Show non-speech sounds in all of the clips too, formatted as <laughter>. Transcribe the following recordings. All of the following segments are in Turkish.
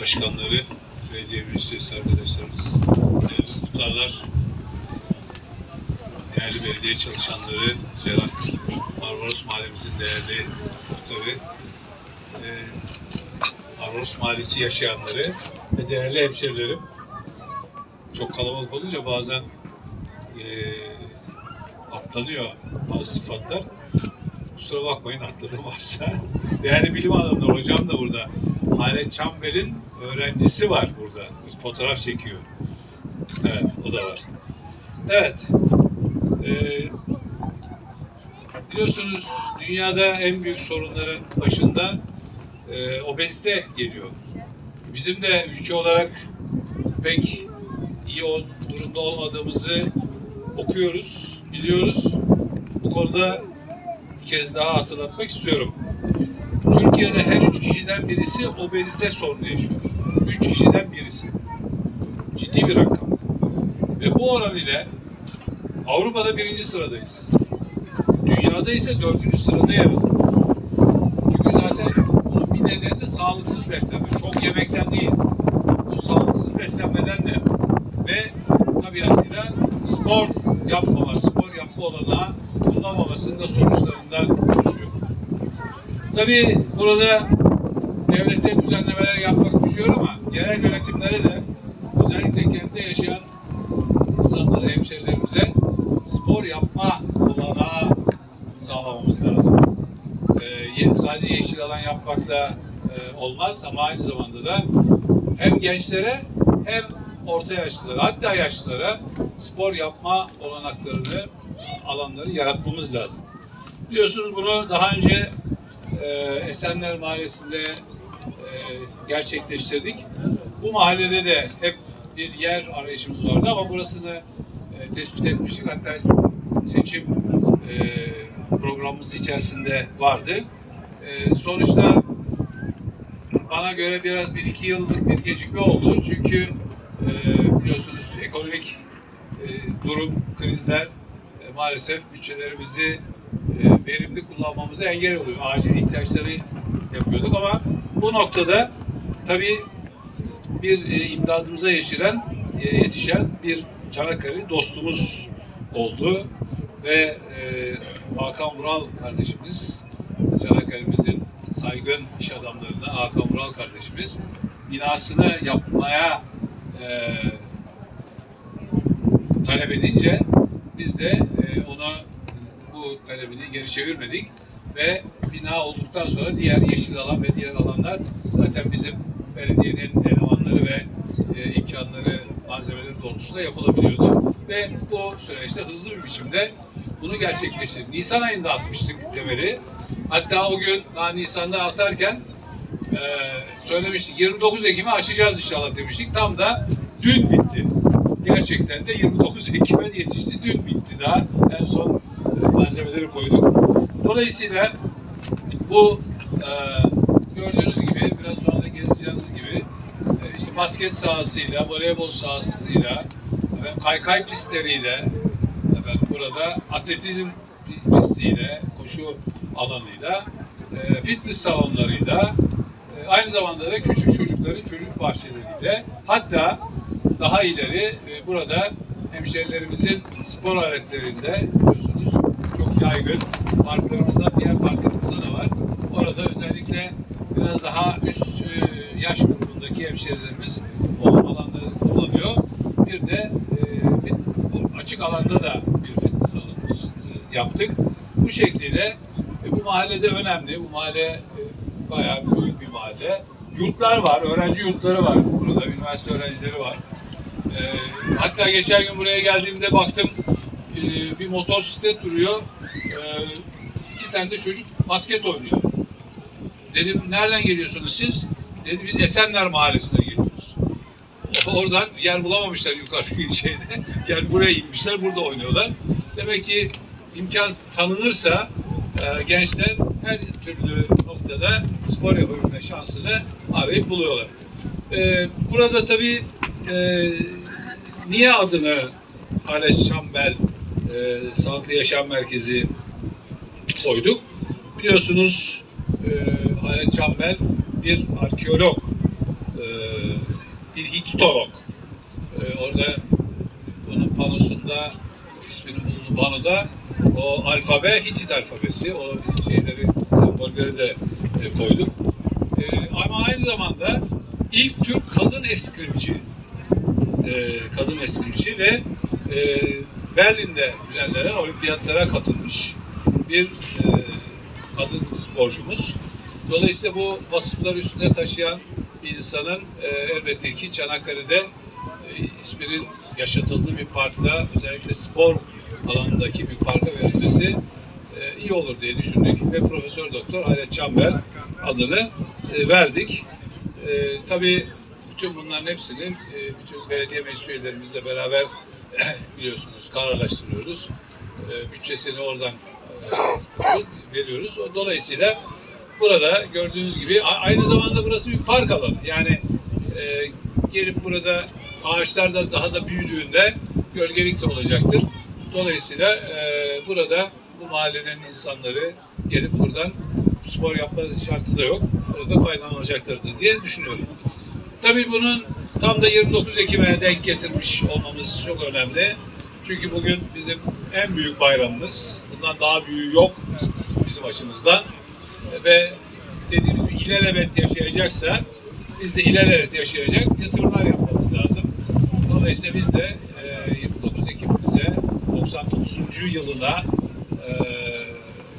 başkanları, belediye meclisi arkadaşlarımız, değerli muhtarlar, değerli belediye çalışanları, Serhat Barbaros Mahallemizin değerli muhtarı, e, Barbaros Mahallesi yaşayanları ve değerli hemşerilerim. Çok kalabalık olunca bazen e, atlanıyor bazı sıfatlar. Kusura bakmayın atladım varsa. <laughs> Değerli bilim adamları hocam da burada. Halet Çambel'in öğrencisi var burada. Fotoğraf çekiyor. Evet o da var. Evet. Ee, biliyorsunuz dünyada en büyük sorunların başında e, obezite geliyor. Bizim de ülke olarak pek iyi ol- durumda olmadığımızı okuyoruz, biliyoruz. Bu konuda bir kez daha hatırlatmak istiyorum. Türkiye'de her üç kişiden birisi obezite sorunu yaşıyor. Üç kişiden birisi. Ciddi bir rakam. Ve bu oran ile Avrupa'da birinci sıradayız. Dünyada ise dördüncü sırada yer. Çünkü zaten bunun bir nedeni de sağlıksız beslenme. Çok yemekten değil. Bu sağlıksız beslenmeden de ve tabiatıyla spor yapmama, spor yapma olanağı bulunamamasının da oluşuyor. Tabii burada devlete düzenlemeler yapmak düşüyor ama yerel yönetimlere de özellikle kentte yaşayan insanlara, hemşerilerimize spor yapma olanağı sağlamamız lazım. Ee, sadece yeşil alan yapmakla e, olmaz ama aynı zamanda da hem gençlere hem orta yaşlılara hatta yaşlılara spor yapma olanaklarını, alanları yaratmamız lazım. Biliyorsunuz bunu daha önce e, Esenler Mahallesi'nde e, gerçekleştirdik. Bu mahallede de hep bir yer arayışımız vardı ama burasını e, tespit etmiştik. Hatta seçim e, programımız içerisinde vardı. Sonuçta bana göre biraz bir iki yıllık bir gecikme oldu. Çünkü biliyorsunuz ekonomik durum, krizler maalesef bütçelerimizi verimli kullanmamıza engel oluyor. Acil ihtiyaçları yapıyorduk ama bu noktada tabii bir e, imdadımıza yetişen, e, yetişen bir Çanakkale dostumuz oldu ve e, Hakan Vural kardeşimiz Çanakkale'mizin saygın iş adamlarından Hakan Vural kardeşimiz binasını yapmaya e, talep edince biz de e, bu talebini geri çevirmedik ve bina olduktan sonra diğer yeşil alan ve diğer alanlar zaten bizim belediyenin elemanları ve e, imkanları, malzemeleri doğrultusunda yapılabiliyordu. Ve bu süreçte hızlı bir biçimde bunu gerçekleştirdik. Nisan ayında atmıştık temeli. Hatta o gün daha Nisan'da atarken e, söylemiştik 29 Ekim'i aşacağız inşallah demiştik. Tam da dün bitti. Gerçekten de 29 Ekim'e yetişti. Dün bitti daha. En son malzemeleri koyduk. Dolayısıyla bu e, gördüğünüz gibi biraz sonra da gezeceğiniz gibi e, işte basket sahasıyla, voleybol sahasıyla, efendim, kaykay pistleriyle, efendim, burada atletizm pistiyle, koşu alanıyla, e, fitness salonlarıyla, e, aynı zamanda da küçük çocukların çocuk bahçeleriyle, hatta daha ileri e, burada hemşehrilerimizin spor aletlerinde biliyorsunuz yaygın parklarımızda, diğer parklarımızda da var. Orada özellikle biraz daha üst e, yaş grubundaki hemşehrilerimiz o alanları kullanıyor. Bir de e, açık alanda da bir fitness alanımızı yaptık. Bu şekliyle e, bu mahallede önemli. Bu mahalle bayağı büyük bir mahalle. Yurtlar var, öğrenci yurtları var burada, üniversite öğrencileri var. Hatta geçen gün buraya geldiğimde baktım bir motosiklet duruyor. E, iki tane de çocuk basket oynuyor. Dedim nereden geliyorsunuz siz? Dedi biz Esenler Mahallesi'nden geliyoruz. <laughs> Oradan yer bulamamışlar yukarıdaki <laughs> şeyde. Yani buraya inmişler, burada oynuyorlar. Demek ki imkan tanınırsa gençler her türlü noktada spor yapabilme şansını arayıp buluyorlar. Burada tabii niye adını Hales Şambel e, Sağlıklı Yaşam Merkezi koyduk? Biliyorsunuz e, Halet Çambel bir arkeolog. e, bir Hittitolog. E, orada onun panosunda isminin bulunduğu panoda o alfabe Hitit alfabesi. O şeyleri, sembolleri de e, koyduk. E, ama aynı zamanda ilk Türk kadın eskrimci e, kadın eskrimci ve e, Berlin'de düzenlenen olimpiyatlara katılmış bir e, kadın sporcumuz. Dolayısıyla bu vasıfları üstünde taşıyan bir insanın e, elbette ki Çanakkale'de e, isminin yaşatıldığı bir parkta özellikle spor alanındaki bir parka verilmesi e, iyi olur diye düşündük ve Profesör Doktor Hayret Çambel adını e, verdik. E, tabii bütün bunların hepsini e, bütün belediye meclis üyelerimizle beraber <clears throat> biliyorsunuz kararlaştırıyoruz. E, bütçesini oradan e, veriyoruz. Dolayısıyla burada gördüğünüz gibi aynı zamanda burası bir park alanı. Yani e, gelip burada ağaçlar da daha da büyüdüğünde gölgelik de olacaktır. Dolayısıyla e, burada bu mahallenin insanları gelip buradan spor yapma şartı da yok. Burada faydalanacaktırdır diye düşünüyorum. Tabii bunun tam da 29 Ekim'e denk getirmiş olmamız çok önemli. Çünkü bugün bizim en büyük bayramımız. Bundan daha büyüğü yok bizim açımızdan. Ve dediğimiz gibi ilelebet yaşayacaksa biz de ilelebet yaşayacak yatırımlar yapmamız lazım. Dolayısıyla biz de e, 29 Ekim'imize 99. yılına e,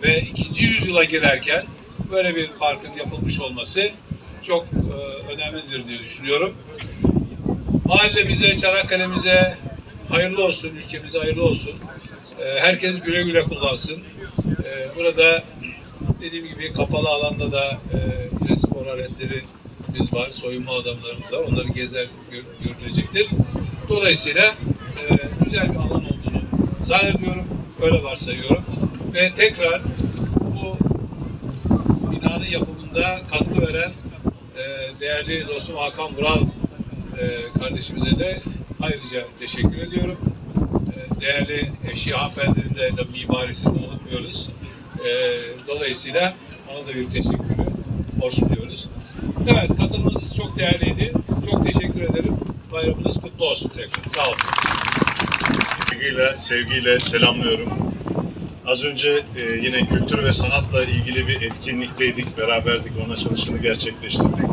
ve ikinci yüzyıla girerken böyle bir parkın yapılmış olması çok e, önemlidir diye düşünüyorum. Mahallemize, Çanakkale'mize hayırlı olsun, ülkemize hayırlı olsun. E, herkes güle güle kullansın. E, burada dediğim gibi kapalı alanda da e, yine spor aletlerimiz var, soyunma adamlarımız var. Onları gezer gör, görülecektir. Dolayısıyla e, güzel bir alan olduğunu zannediyorum. Öyle varsayıyorum. Ve tekrar bu binanın yapımında katkı veren e, değerli dostum Hakan Vural e, kardeşimize de ayrıca teşekkür ediyorum. E, değerli eşi hanımefendinin de, mimarisini unutmuyoruz. E, dolayısıyla ona da bir teşekkürü borçluyoruz. Evet katılımınız çok değerliydi. Çok teşekkür ederim. Bayramınız kutlu olsun tekrar. Sağ olun. Saygıyla, sevgiyle selamlıyorum. Az önce e, yine kültür ve sanatla ilgili bir etkinlikteydik, beraberdik, onun açılışını gerçekleştirdik.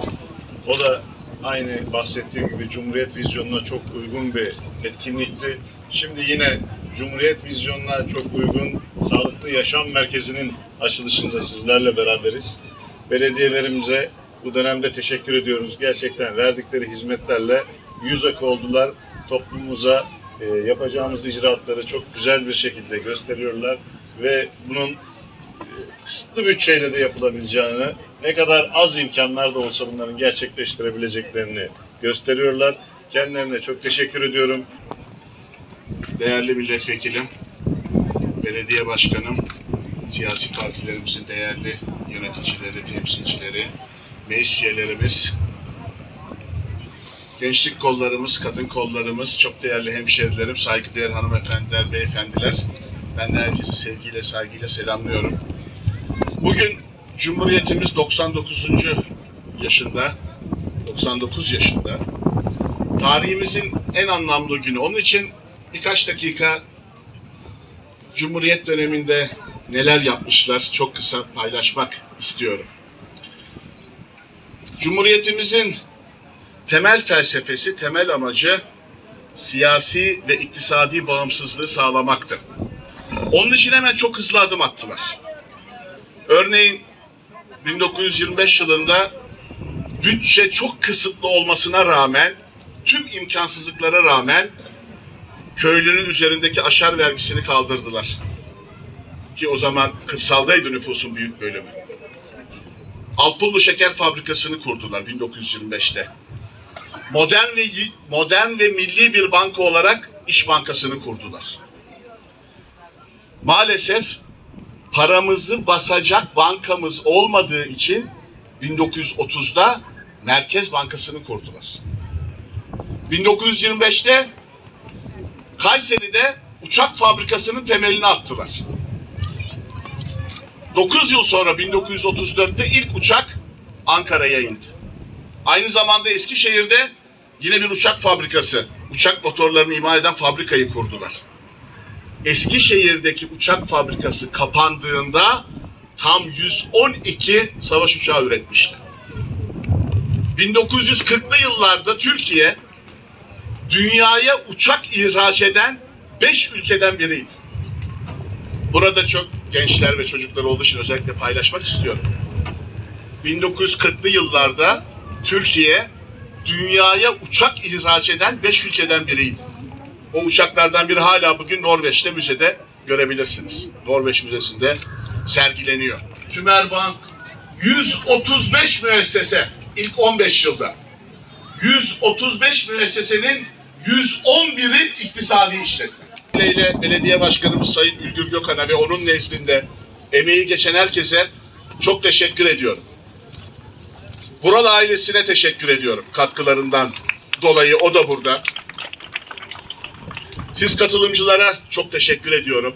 O da aynı bahsettiğim gibi Cumhuriyet Vizyonu'na çok uygun bir etkinlikti. Şimdi yine Cumhuriyet Vizyonu'na çok uygun Sağlıklı Yaşam Merkezi'nin açılışında sizlerle beraberiz. Belediyelerimize bu dönemde teşekkür ediyoruz. Gerçekten verdikleri hizmetlerle yüz akı oldular. Toplumumuza e, yapacağımız icraatları çok güzel bir şekilde gösteriyorlar ve bunun e, kısıtlı bütçeyle de yapılabileceğini, ne kadar az imkanlar da olsa bunların gerçekleştirebileceklerini gösteriyorlar. Kendilerine çok teşekkür ediyorum. Değerli milletvekilim, belediye başkanım, siyasi partilerimizin değerli yöneticileri, temsilcileri, meclis üyelerimiz, gençlik kollarımız, kadın kollarımız, çok değerli hemşerilerim, saygıdeğer hanımefendiler, beyefendiler. Ben de herkesi sevgiyle, saygıyla selamlıyorum. Bugün Cumhuriyetimiz 99. yaşında, 99 yaşında. Tarihimizin en anlamlı günü. Onun için birkaç dakika Cumhuriyet döneminde neler yapmışlar çok kısa paylaşmak istiyorum. Cumhuriyetimizin temel felsefesi, temel amacı siyasi ve iktisadi bağımsızlığı sağlamaktı. Onun için hemen çok hızlı adım attılar. Örneğin 1925 yılında bütçe çok kısıtlı olmasına rağmen, tüm imkansızlıklara rağmen köylünün üzerindeki aşar vergisini kaldırdılar. Ki o zaman kırsaldaydı nüfusun büyük bölümü. Alpullu Şeker Fabrikası'nı kurdular 1925'te. Modern ve modern ve milli bir banka olarak İş Bankası'nı kurdular. Maalesef paramızı basacak bankamız olmadığı için 1930'da Merkez Bankası'nı kurdular. 1925'te Kayseri'de uçak fabrikasının temelini attılar. 9 yıl sonra 1934'te ilk uçak Ankara'ya indi. Aynı zamanda Eskişehir'de yine bir uçak fabrikası, uçak motorlarını imal eden fabrikayı kurdular. Eskişehir'deki uçak fabrikası kapandığında tam 112 savaş uçağı üretmişti. 1940'lı yıllarda Türkiye dünyaya uçak ihraç eden 5 ülkeden biriydi. Burada çok gençler ve çocuklar olduğu için özellikle paylaşmak istiyorum. 1940'lı yıllarda Türkiye dünyaya uçak ihraç eden 5 ülkeden biriydi. O uçaklardan biri hala bugün Norveç'te müzede görebilirsiniz. Norveç Müzesi'nde sergileniyor. Sümerbank 135 müessese ilk 15 yılda. 135 müessesenin 111'i iktisadi işletme. ile belediye başkanımız Sayın Ülgür Gökhan'a ve onun nezdinde emeği geçen herkese çok teşekkür ediyorum. Vural ailesine teşekkür ediyorum katkılarından dolayı. O da burada. Siz katılımcılara çok teşekkür ediyorum.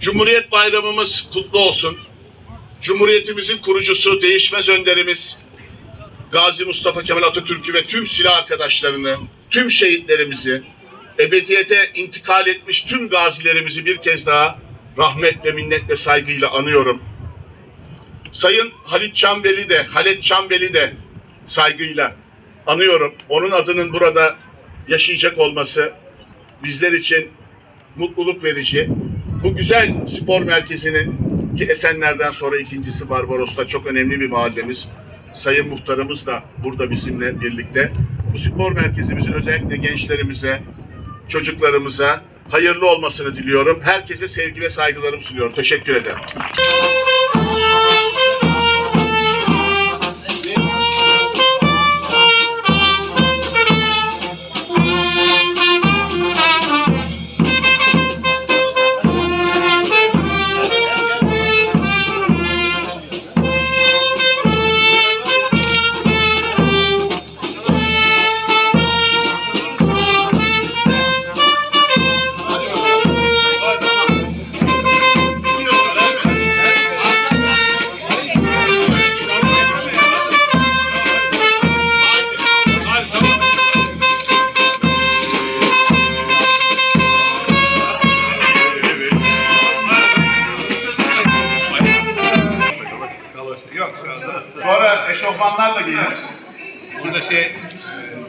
Cumhuriyet Bayramımız kutlu olsun. Cumhuriyetimizin kurucusu, değişmez önderimiz Gazi Mustafa Kemal Atatürk'ü ve tüm silah arkadaşlarını, tüm şehitlerimizi, ebediyete intikal etmiş tüm gazilerimizi bir kez daha rahmet ve minnetle saygıyla anıyorum. Sayın Halit Çambeli de, Halet Çambeli de saygıyla anıyorum. Onun adının burada yaşayacak olması bizler için mutluluk verici. Bu güzel spor merkezinin ki Esenler'den sonra ikincisi Barbaros'ta çok önemli bir mahallemiz. Sayın Muhtarımız da burada bizimle birlikte. Bu spor merkezimizin özellikle gençlerimize, çocuklarımıza hayırlı olmasını diliyorum. Herkese sevgi ve saygılarımı sunuyorum. Teşekkür ederim. Sonra eşofmanlarla giyiniz. Burada şey,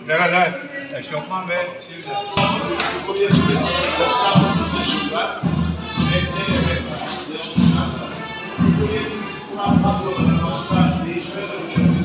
nereler? Eşofman ve şey Cumhuriyetimiz 99 yaşında ve evet yaşayacağız. Cumhuriyetimizi kuran kadroların başta değişmez önderimiz